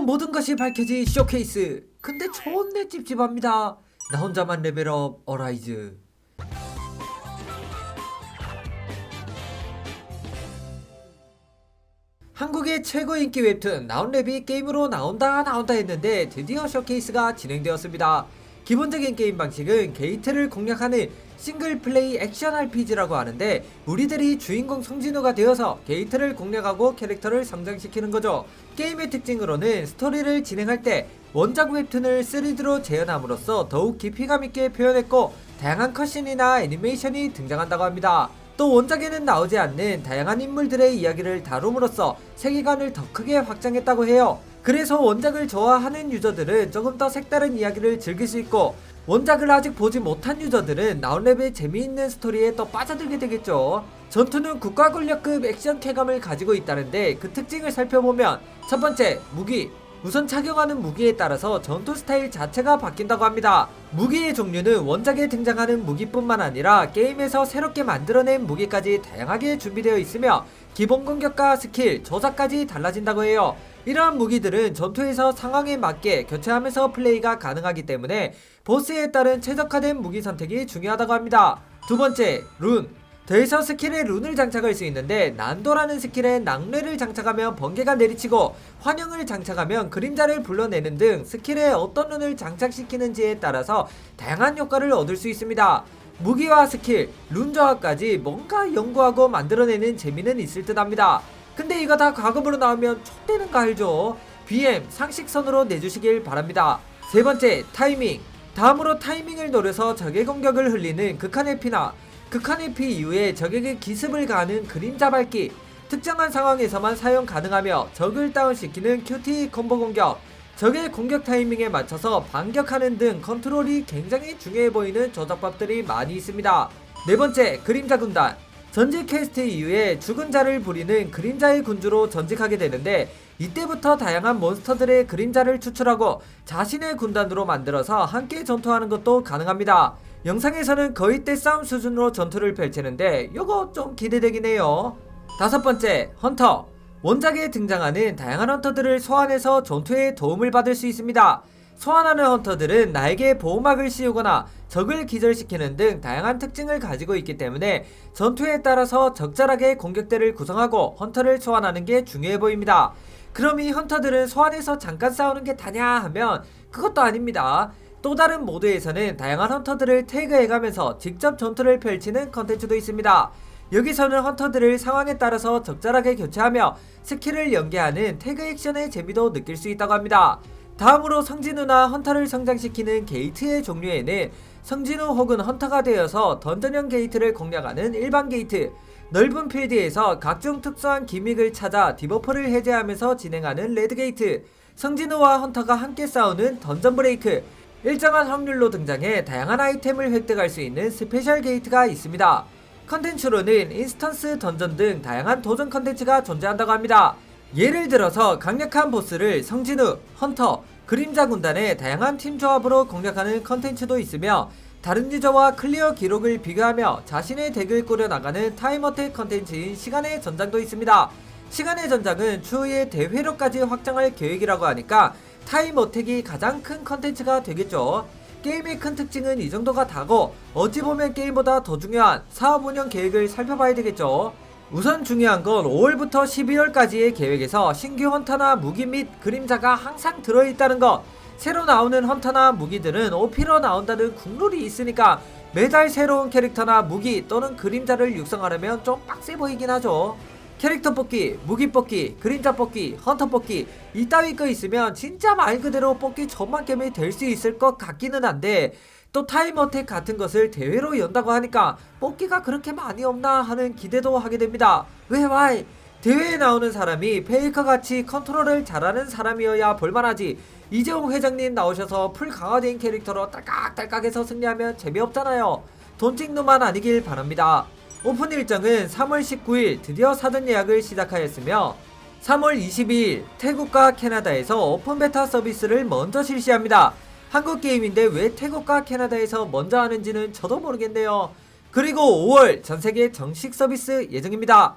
드디어 모든 것이 밝혀진 쇼케이스. 근데 존내 찝찝합니다. 나 혼자만 레벨업 어라이즈. 한국의 최고 인기 웹툰 나온랩이 게임으로 나온다 나온다 했는데 드디어 쇼케이스가 진행되었습니다. 기본적인 게임 방식은 게이트를 공략하는 싱글 플레이 액션 RPG라고 하는데 우리들이 주인공 성진우가 되어서 게이트를 공략하고 캐릭터를 성장시키는 거죠. 게임의 특징으로는 스토리를 진행할 때 원작 웹툰을 3D로 재현함으로써 더욱 깊이감 있게 표현했고 다양한 컷신이나 애니메이션이 등장한다고 합니다. 또 원작에는 나오지 않는 다양한 인물들의 이야기를 다룸으로써 세계관을 더 크게 확장했다고 해요. 그래서 원작을 좋아하는 유저들은 조금 더 색다른 이야기를 즐길 수 있고 원작을 아직 보지 못한 유저들은 나온랩의 재미있는 스토리에 더 빠져들게 되겠죠. 전투는 국가 권력급 액션 쾌감을 가지고 있다는데 그 특징을 살펴보면 첫 번째 무기 우선 착용하는 무기에 따라서 전투 스타일 자체가 바뀐다고 합니다. 무기의 종류는 원작에 등장하는 무기뿐만 아니라 게임에서 새롭게 만들어낸 무기까지 다양하게 준비되어 있으며 기본 공격과 스킬, 조작까지 달라진다고 해요. 이러한 무기들은 전투에서 상황에 맞게 교체하면서 플레이가 가능하기 때문에 보스에 따른 최적화된 무기 선택이 중요하다고 합니다. 두 번째, 룬. 더해서 스킬에 룬을 장착할 수 있는데 난도라는 스킬에 낙뢰를 장착하면 번개가 내리치고 환영을 장착하면 그림자를 불러내는 등 스킬에 어떤 룬을 장착시키는지에 따라서 다양한 효과를 얻을 수 있습니다. 무기와 스킬, 룬 조합까지 뭔가 연구하고 만들어내는 재미는 있을 듯 합니다. 근데 이거 다 과금으로 나오면 촉되는 거 알죠? BM 상식선으로 내주시길 바랍니다. 세 번째, 타이밍. 다음으로 타이밍을 노려서 적의 공격을 흘리는 극한의 피나 극한의 피 이후에 적에게 기습을 가하는 그림자 밟기 특정한 상황에서만 사용 가능하며 적을 다운시키는 큐티 콤보 공격 적의 공격 타이밍에 맞춰서 반격하는 등 컨트롤이 굉장히 중요해 보이는 조작법들이 많이 있습니다. 네 번째, 그림자 군단. 전직 퀘스트 이후에 죽은 자를 부리는 그림자의 군주로 전직하게 되는데 이때부터 다양한 몬스터들의 그림자를 추출하고 자신의 군단으로 만들어서 함께 전투하는 것도 가능합니다. 영상에서는 거의 때 싸움 수준으로 전투를 펼치는데 요거 좀 기대되긴 해요. 다섯 번째, 헌터. 원작에 등장하는 다양한 헌터들을 소환해서 전투에 도움을 받을 수 있습니다. 소환하는 헌터들은 나에게 보호막을 씌우거나 적을 기절시키는 등 다양한 특징을 가지고 있기 때문에 전투에 따라서 적절하게 공격대를 구성하고 헌터를 소환하는 게 중요해 보입니다. 그럼 이 헌터들은 소환해서 잠깐 싸우는 게 다냐 하면 그것도 아닙니다. 또 다른 모드에서는 다양한 헌터들을 태그해가면서 직접 전투를 펼치는 컨텐츠도 있습니다. 여기서는 헌터들을 상황에 따라서 적절하게 교체하며 스킬을 연계하는 태그 액션의 재미도 느낄 수 있다고 합니다. 다음으로 성진우나 헌터를 성장시키는 게이트의 종류에는 성진우 혹은 헌터가 되어서 던전형 게이트를 공략하는 일반 게이트, 넓은 필드에서 각종 특수한 기믹을 찾아 디버퍼를 해제하면서 진행하는 레드 게이트, 성진우와 헌터가 함께 싸우는 던전 브레이크, 일정한 확률로 등장해 다양한 아이템을 획득할 수 있는 스페셜 게이트가 있습니다. 컨텐츠로는 인스턴스 던전 등 다양한 도전 컨텐츠가 존재한다고 합니다. 예를 들어서 강력한 보스를 성진우, 헌터, 그림자 군단의 다양한 팀 조합으로 공략하는 컨텐츠도 있으며 다른 유저와 클리어 기록을 비교하며 자신의 덱을 꾸려나가는 타임어택 컨텐츠인 시간의 전장도 있습니다. 시간의 전장은 추후에 대회로까지 확장할 계획이라고 하니까 타임어택이 가장 큰 컨텐츠가 되겠죠. 게임의 큰 특징은 이 정도가 다고 어찌 보면 게임보다 더 중요한 사업 운영 계획을 살펴봐야 되겠죠. 우선 중요한 건 5월부터 12월까지의 계획에서 신규 헌터나 무기 및 그림자가 항상 들어있다는 것. 새로 나오는 헌터나 무기들은 오피로 나온다는 국룰이 있으니까 매달 새로운 캐릭터나 무기 또는 그림자를 육성하려면 좀 빡세 보이긴 하죠. 캐릭터 뽑기, 무기 뽑기, 그림자 뽑기, 헌터 뽑기 이따위 거 있으면 진짜 말 그대로 뽑기 전만겜이 될 수 있을 것 같기는 한데 또 타임어택 같은 것을 대회로 연다고 하니까 뽑기가 그렇게 많이 없나 하는 기대도 하게 됩니다. 왜 와이? 대회에 나오는 사람이 페이커 같이 컨트롤을 잘하는 사람이어야 볼만하지. 이재용 회장님 나오셔서 풀 강화된 캐릭터로 딸깍딸깍해서 승리하면 재미없잖아요. 돈 찍노만 아니길 바랍니다. 오픈 일정은 3월 19일 드디어 사전 예약을 시작하였으며 3월 22일 태국과 캐나다에서 오픈 베타 서비스를 먼저 실시합니다. 한국 게임인데 왜 태국과 캐나다에서 먼저 하는지는 저도 모르겠네요. 그리고 5월 전 세계 정식 서비스 예정입니다.